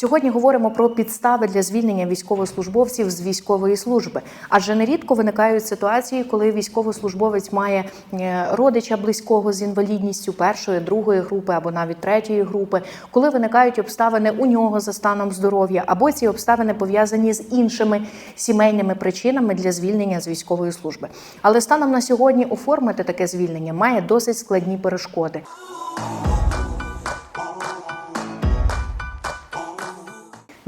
Сьогодні говоримо про підстави для звільнення військовослужбовців з військової служби, адже нерідко виникають ситуації, коли військовослужбовець має е, родича близького з інвалідністю першої, другої групи або навіть третьої групи, коли виникають обставини у нього за станом здоров'я, або ці обставини пов'язані з іншими сімейними причинами для звільнення з військової служби. Але станом на сьогодні оформити таке звільнення має досить складні перешкоди.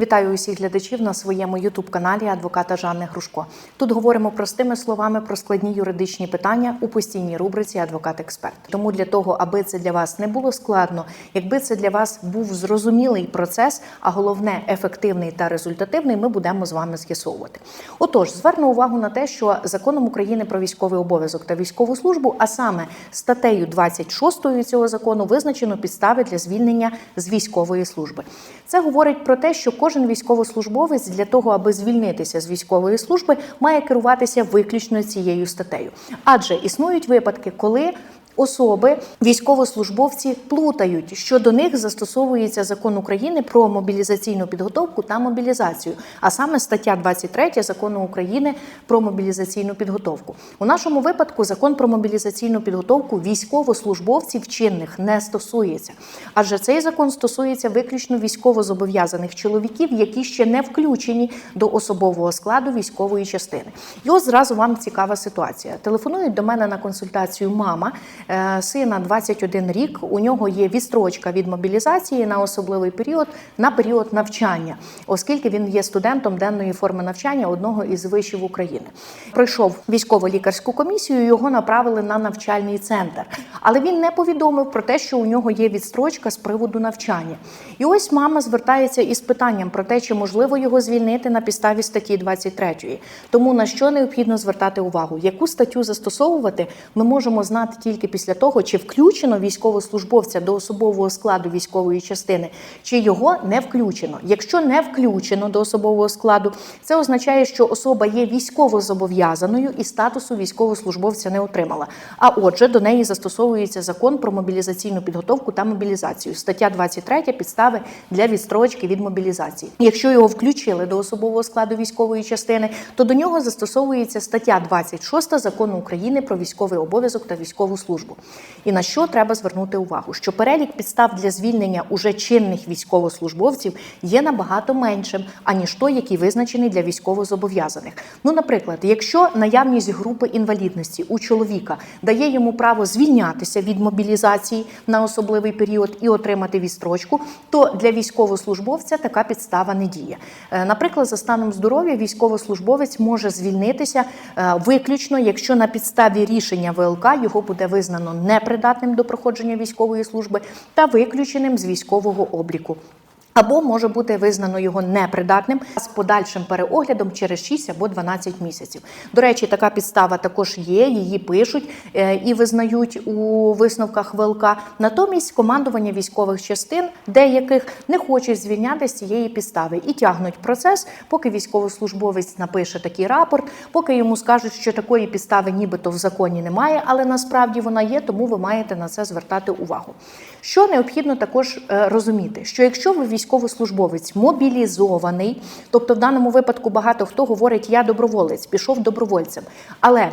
Вітаю усіх глядачів на своєму ютуб-каналі адвоката Жанни Грушко. Тут говоримо простими словами про складні юридичні питання у постійній рубриці Адвокат-експерт. Тому для того, аби це для вас не було складно, якби це для вас був зрозумілий процес, а головне ефективний та результативний, ми будемо з вами з'ясовувати. Отож, зверну увагу на те, що законом України про військовий обов'язок та військову службу, а саме статтею 26 цього закону, визначено підстави для звільнення з військової служби. Це говорить про те, що кожен військовослужбовець для того, аби звільнитися з військової служби, має керуватися виключно цією статтею. Адже існують випадки, коли Особи, військовослужбовці плутають, що до них застосовується закон України про мобілізаційну підготовку та мобілізацію, а саме стаття 23 закону України про мобілізаційну підготовку. У нашому випадку закон про мобілізаційну підготовку військовослужбовців чинних не стосується, адже цей закон стосується виключно військовозобов'язаних чоловіків, які ще не включені до особового складу військової частини. І ось зразу вам цікава ситуація. Телефонують до мене на консультацію мама. Е, Сина 21 рік. У нього є відстрочка від мобілізації на особливий період на період навчання, оскільки він є студентом денної форми навчання одного із вишів України. Пройшов військово-лікарську комісію. Його направили на навчальний центр, але він не повідомив про те, що у нього є відстрочка з приводу навчання. І ось мама звертається із питанням про те, чи можливо його звільнити на підставі статті 23. Тому на що необхідно звертати увагу, яку статтю застосовувати, ми можемо знати тільки після того, чи включено військовослужбовця до особового складу військової частини, чи його не включено. Якщо не включено до особового складу, це означає, що особа є військовозобов'язаною і статусу військовослужбовця не отримала. А отже, до неї застосовується закон про мобілізаційну підготовку та мобілізацію. Стаття 23 підстави для відстрочки від мобілізації. Якщо його включили до особового складу військової частини, то до нього застосовується стаття 26 закону України про військовий обов'язок та військову службу. І на що треба звернути увагу? Що перелік підстав для звільнення уже чинних військовослужбовців є набагато меншим, аніж той, який визначений для військовозобов'язаних. Ну, наприклад, якщо наявність групи інвалідності у чоловіка дає йому право звільнятися від мобілізації на особливий період і отримати відстрочку, то для військовослужбовця така підстава не діє. Е, Наприклад, за станом здоров'я військовослужбовець може звільнитися е, виключно, якщо на підставі рішення ВЛК його буде визнано непридатним до проходження військової служби та виключеним з військового обліку. Або може бути визнано його непридатним з подальшим переоглядом через 6 або 12 місяців. До речі, така підстава також є, її пишуть е, і визнають у висновках ВЛК. Натомість командування військових частин деяких не хочуть звільняти з цієї підстави і тягнуть процес, поки військовослужбовець напише такий рапорт, поки йому скажуть, що такої підстави нібито в законі немає, але насправді вона є, тому ви маєте на це звертати увагу. Що необхідно також е, розуміти, що якщо ви військовослужбовець мобілізований, тобто в даному випадку багато хто говорить, я доброволець, пішов добровольцем, але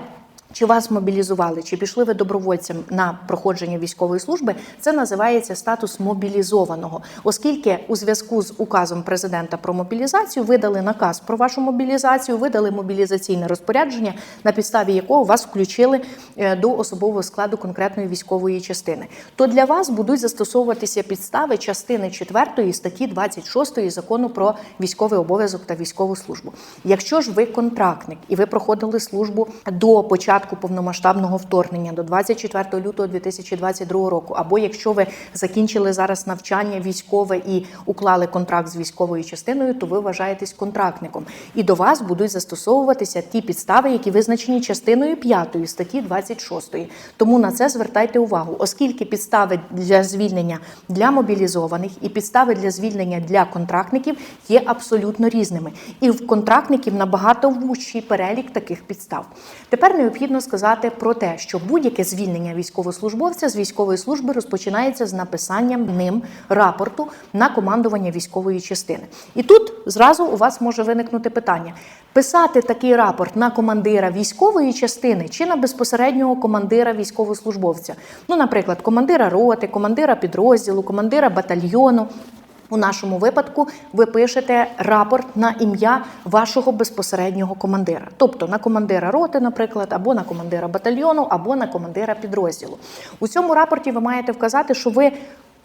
чи вас мобілізували, чи пішли ви добровольцем на проходження військової служби? Це називається статус мобілізованого, оскільки у зв'язку з указом президента про мобілізацію видали наказ про вашу мобілізацію, видали мобілізаційне розпорядження, на підставі якого вас включили е, до особового складу конкретної військової частини. То для вас будуть застосовуватися підстави частини 4 статті 26 закону про військовий обов'язок та військову службу. Якщо ж ви контрактник і ви проходили службу до початку повномасштабного вторгнення до 24 лютого 2022 року, або якщо ви закінчили зараз навчання військове і уклали контракт з військовою частиною, то ви вважаєтесь контрактником, і до вас будуть застосовуватися ті підстави, які визначені частиною 5 статті 26. Тому на це звертайте увагу, оскільки підстави для звільнення для мобілізованих і підстави для звільнення для контрактників є абсолютно різними, і в контрактників набагато вужчий перелік таких підстав. Тепер необхідно необхідно сказати про те, що будь-яке звільнення військовослужбовця з військової служби розпочинається з написанням ним рапорту на командування військової частини. І тут зразу у вас може виникнути питання: писати такий рапорт на командира військової частини чи на безпосереднього командира військовослужбовця. Ну, наприклад, командира роти, командира підрозділу, командира батальйону. У нашому випадку ви пишете рапорт на ім'я вашого безпосереднього командира, тобто на командира роти, наприклад, або на командира батальйону, або на командира підрозділу. У цьому рапорті ви маєте вказати, що ви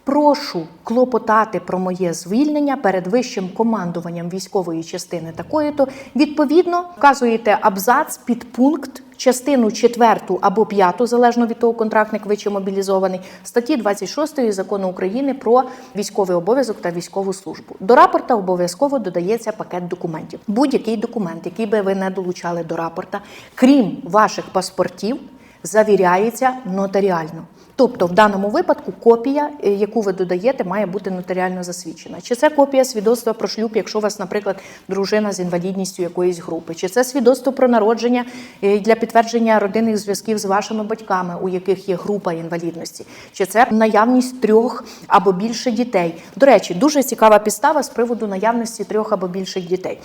прошу клопотати про моє звільнення перед вищим командуванням військової частини такої-то. Відповідно, вказуєте абзац, підпункт, частину четверту або п'яту, залежно від того, контрактник ви чи мобілізований, статті 26 закону України про військовий обов'язок та військову службу. До рапорта обов'язково додається пакет документів. Будь-який документ, який би ви не долучали до рапорта, крім ваших паспортів, завіряється нотаріально. Тобто, в даному випадку копія, е, яку ви додаєте, має бути нотаріально засвідчена. Чи це копія свідоцтва про шлюб, якщо у вас, наприклад, дружина з інвалідністю якоїсь групи, чи це свідоцтво про народження е, для підтвердження родинних зв'язків з вашими батьками, у яких є група інвалідності, чи це наявність трьох або більше дітей. До речі, дуже цікава підстава з приводу наявності трьох або більших дітей.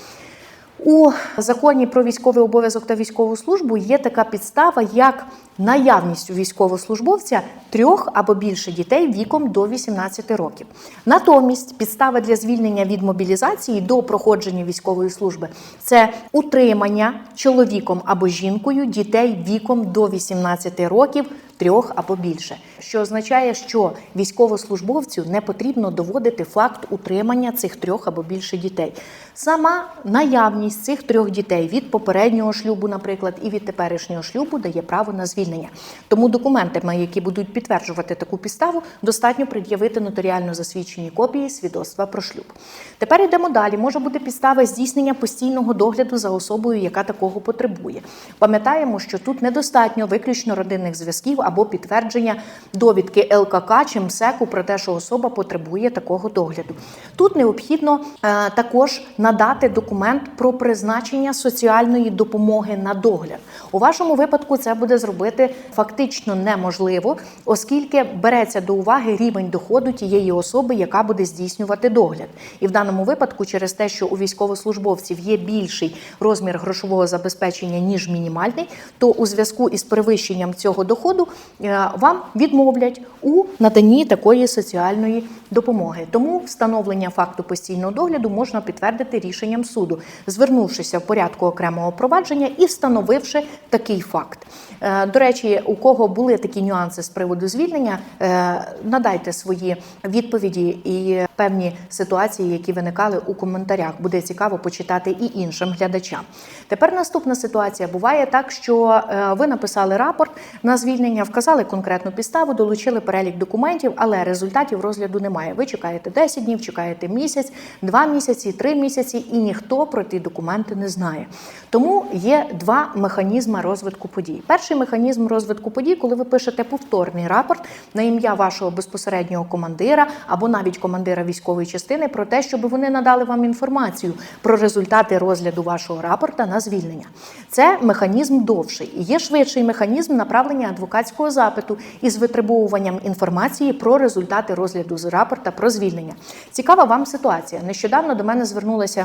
У законі про військовий обов'язок та військову службу є така підстава, як наявність у військовослужбовця трьох або більше дітей віком до 18 років. Натомість підстава для звільнення від мобілізації до проходження військової служби це утримання чоловіком або жінкою дітей віком до 18 років. Трьох або більше, що означає, що військовослужбовцю не потрібно доводити факт утримання цих трьох або більше дітей. Сама наявність цих трьох дітей від попереднього шлюбу, наприклад, і від теперішнього шлюбу дає право на звільнення. Тому документами, які будуть підтверджувати таку підставу, достатньо пред'явити нотаріально засвідчені копії свідоцтва про шлюб. Тепер йдемо далі. Може бути підстава здійснення постійного догляду за особою, яка такого потребує. Пам'ятаємо, що тут недостатньо виключно родинних зв'язків або підтвердження довідки ЛКК чи МСЕКу про те, що особа потребує такого догляду. Тут необхідно е, також надати документ про призначення соціальної допомоги на догляд. У вашому випадку це буде зробити фактично неможливо, оскільки береться до уваги рівень доходу тієї особи, яка буде здійснювати догляд. І в даному випадку, через те, що у військовослужбовців є більший розмір грошового забезпечення ніж мінімальний, то у зв'язку із перевищенням цього доходу е, вам відмовлять у наданні такої соціальної допомоги. Тому встановлення факту постійного догляду можна підтвердити рішенням суду, звернувшися в порядку окремого провадження і встановивши такий факт. Е, До речі, у кого були такі нюанси з приводу звільнення, е, надайте свої відповіді і певні ситуації, які виникали у коментарях. Буде цікаво почитати і іншим глядачам. Тепер наступна ситуація буває так, що е, ви написали рапорт на звільнення, вказали конкретну підставу, долучили перелік документів, але результатів розгляду немає. Ви чекаєте 10 днів, чекаєте місяць, два місяці, три місяці, і ніхто про ті документи не знає. Тому є два механізми розвитку подій. Перший механізм розвитку подій, коли ви пишете повторний рапорт на ім'я вашого безпосереднього командира або навіть командира військової частини про те, щоб вони надали вам інформацію про результати розгляду вашого рапорта на звільнення. Це механізм довший. І є швидший механізм направлення адвокатського запиту із витребовуванням інформації про результати розгляду з рапорта про звільнення. Цікава вам ситуація. Нещодавно до мене звернулася.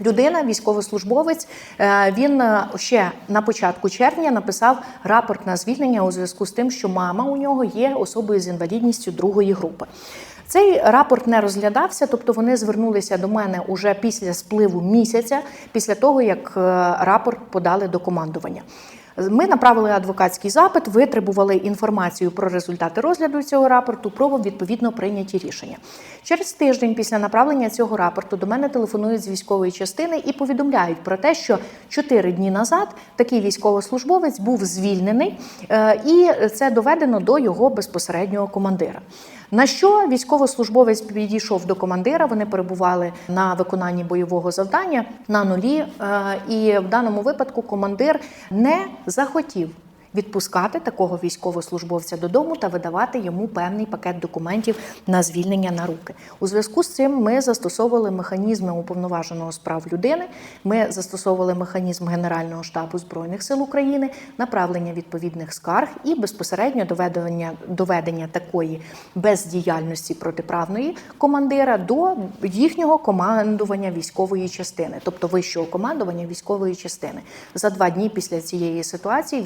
Людина, військовослужбовець, е, він е, ще на початку червня написав рапорт на звільнення у зв'язку з тим, що мама у нього є особою з інвалідністю другої групи. Цей рапорт не розглядався, тобто вони звернулися до мене уже після спливу місяця, після того як е, рапорт подали до командування. Ми направили адвокатський запит, витребували інформацію про результати розгляду цього рапорту, про відповідно прийняті рішення. Через тиждень після направлення цього рапорту до мене телефонують з військової частини і повідомляють про те, що чотири дні назад такий військовослужбовець був звільнений, е, і це доведено до його безпосереднього командира. На що військовослужбовець підійшов до командира? Вони перебували на виконанні бойового завдання на нулі, е, і в даному випадку командир не захотів відпускати такого військовослужбовця додому та видавати йому певний пакет документів на звільнення на руки. У зв'язку з цим ми застосовували механізми уповноваженого з прав людини. Ми застосовували механізм Генерального штабу збройних сил України, направлення відповідних скарг і безпосередньо доведення доведення такої бездіяльності протиправної командира до їхнього командування військової частини, тобто вищого командування військової частини. За два дні після цієї ситуації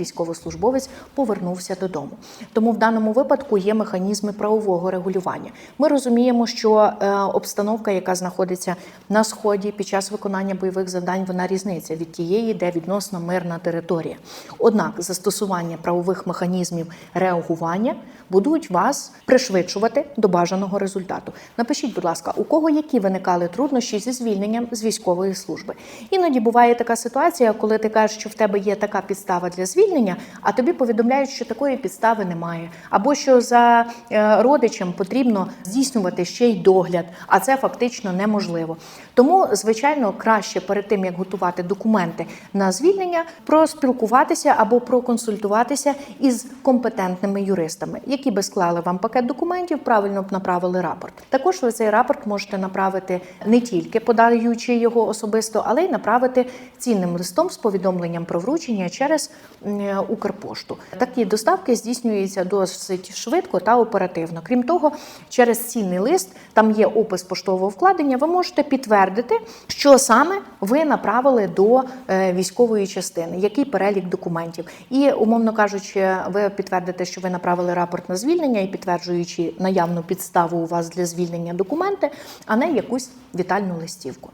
військовослужбовець повернувся додому. Тому в даному випадку є механізми правового регулювання. Ми розуміємо, що е, обстановка, яка знаходиться на сході під час виконання бойових завдань, вона різниця від тієї, де відносно мирна територія. Однак застосування правових механізмів реагування будуть вас пришвидшувати до бажаного результату. Напишіть, будь ласка, у кого які виникали труднощі зі звільненням з військової служби. Іноді буває така ситуація, коли ти кажеш, що в тебе є така підстава для звільнення, а тобі повідомляють, що такої підстави немає, або що за е, родичем потрібно здійснювати ще й догляд, а це фактично неможливо. Тому, звичайно, краще перед тим як готувати документи на звільнення, проспілкуватися або проконсультуватися із компетентними юристами, які би склали вам пакет документів, правильно б направили рапорт. Також ви цей рапорт можете направити не тільки подаючи його особисто, але й направити цінним листом з повідомленням про вручення через м, Укрпошту. Такі доставки здійснюються досить швидко та оперативно. Крім того, через цінний лист там є опис поштового вкладення. Ви можете підтвердити, що саме ви направили до е, військової частини, який перелік документів. І, умовно кажучи, ви підтвердите, що ви направили рапорт на звільнення і підтверджуючи наявну підставу у вас для звільнення документи, а не якусь вітальну листівку.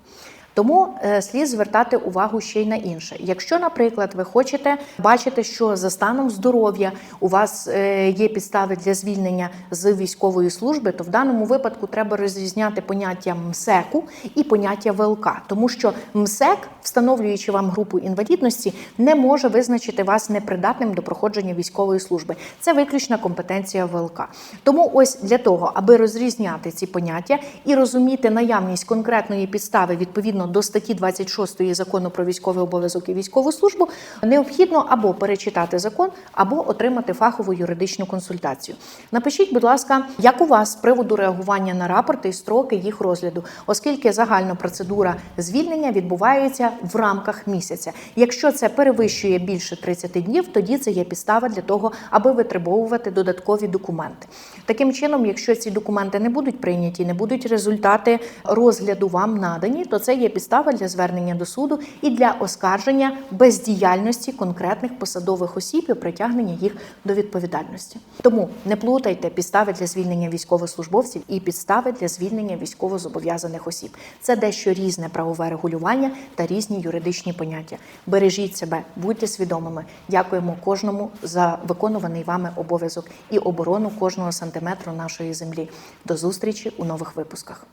Тому е, слід звертати увагу ще й на інше. Якщо, наприклад, ви хочете бачити, що за станом здоров'я у вас е, є підстави для звільнення з військової служби, то в даному випадку треба розрізняти поняття МСЕКу і поняття ВЛК, тому що МСЕК, встановлюючи вам групу інвалідності, не може визначити вас непридатним до проходження військової служби. Це виключна компетенція ВЛК. Тому ось для того, аби розрізняти ці поняття і розуміти наявність конкретної підстави відповідно до статті 26 закону про військовий обов'язок і військову службу, необхідно або перечитати закон, або отримати фахову юридичну консультацію. Напишіть, будь ласка, як у вас з приводу реагування на рапорти і строки їх розгляду, оскільки загальна процедура звільнення відбувається в рамках місяця. Якщо це перевищує більше 30 днів, тоді це є підстава для того, аби витребовувати додаткові документи. Таким чином, якщо ці документи не будуть прийняті, не будуть результати розгляду вам надані, то це є підстава для звернення до суду і для оскарження бездіяльності конкретних посадових осіб і притягнення їх до відповідальності. Тому не плутайте підстави для звільнення військовослужбовців і підстави для звільнення військовозобов'язаних осіб. Це дещо різне правове регулювання та різні юридичні поняття. Бережіть себе, будьте свідомими. Дякуємо кожному за виконуваний вами обов'язок і оборону кожного сантиметру нашої землі. До зустрічі у нових випусках.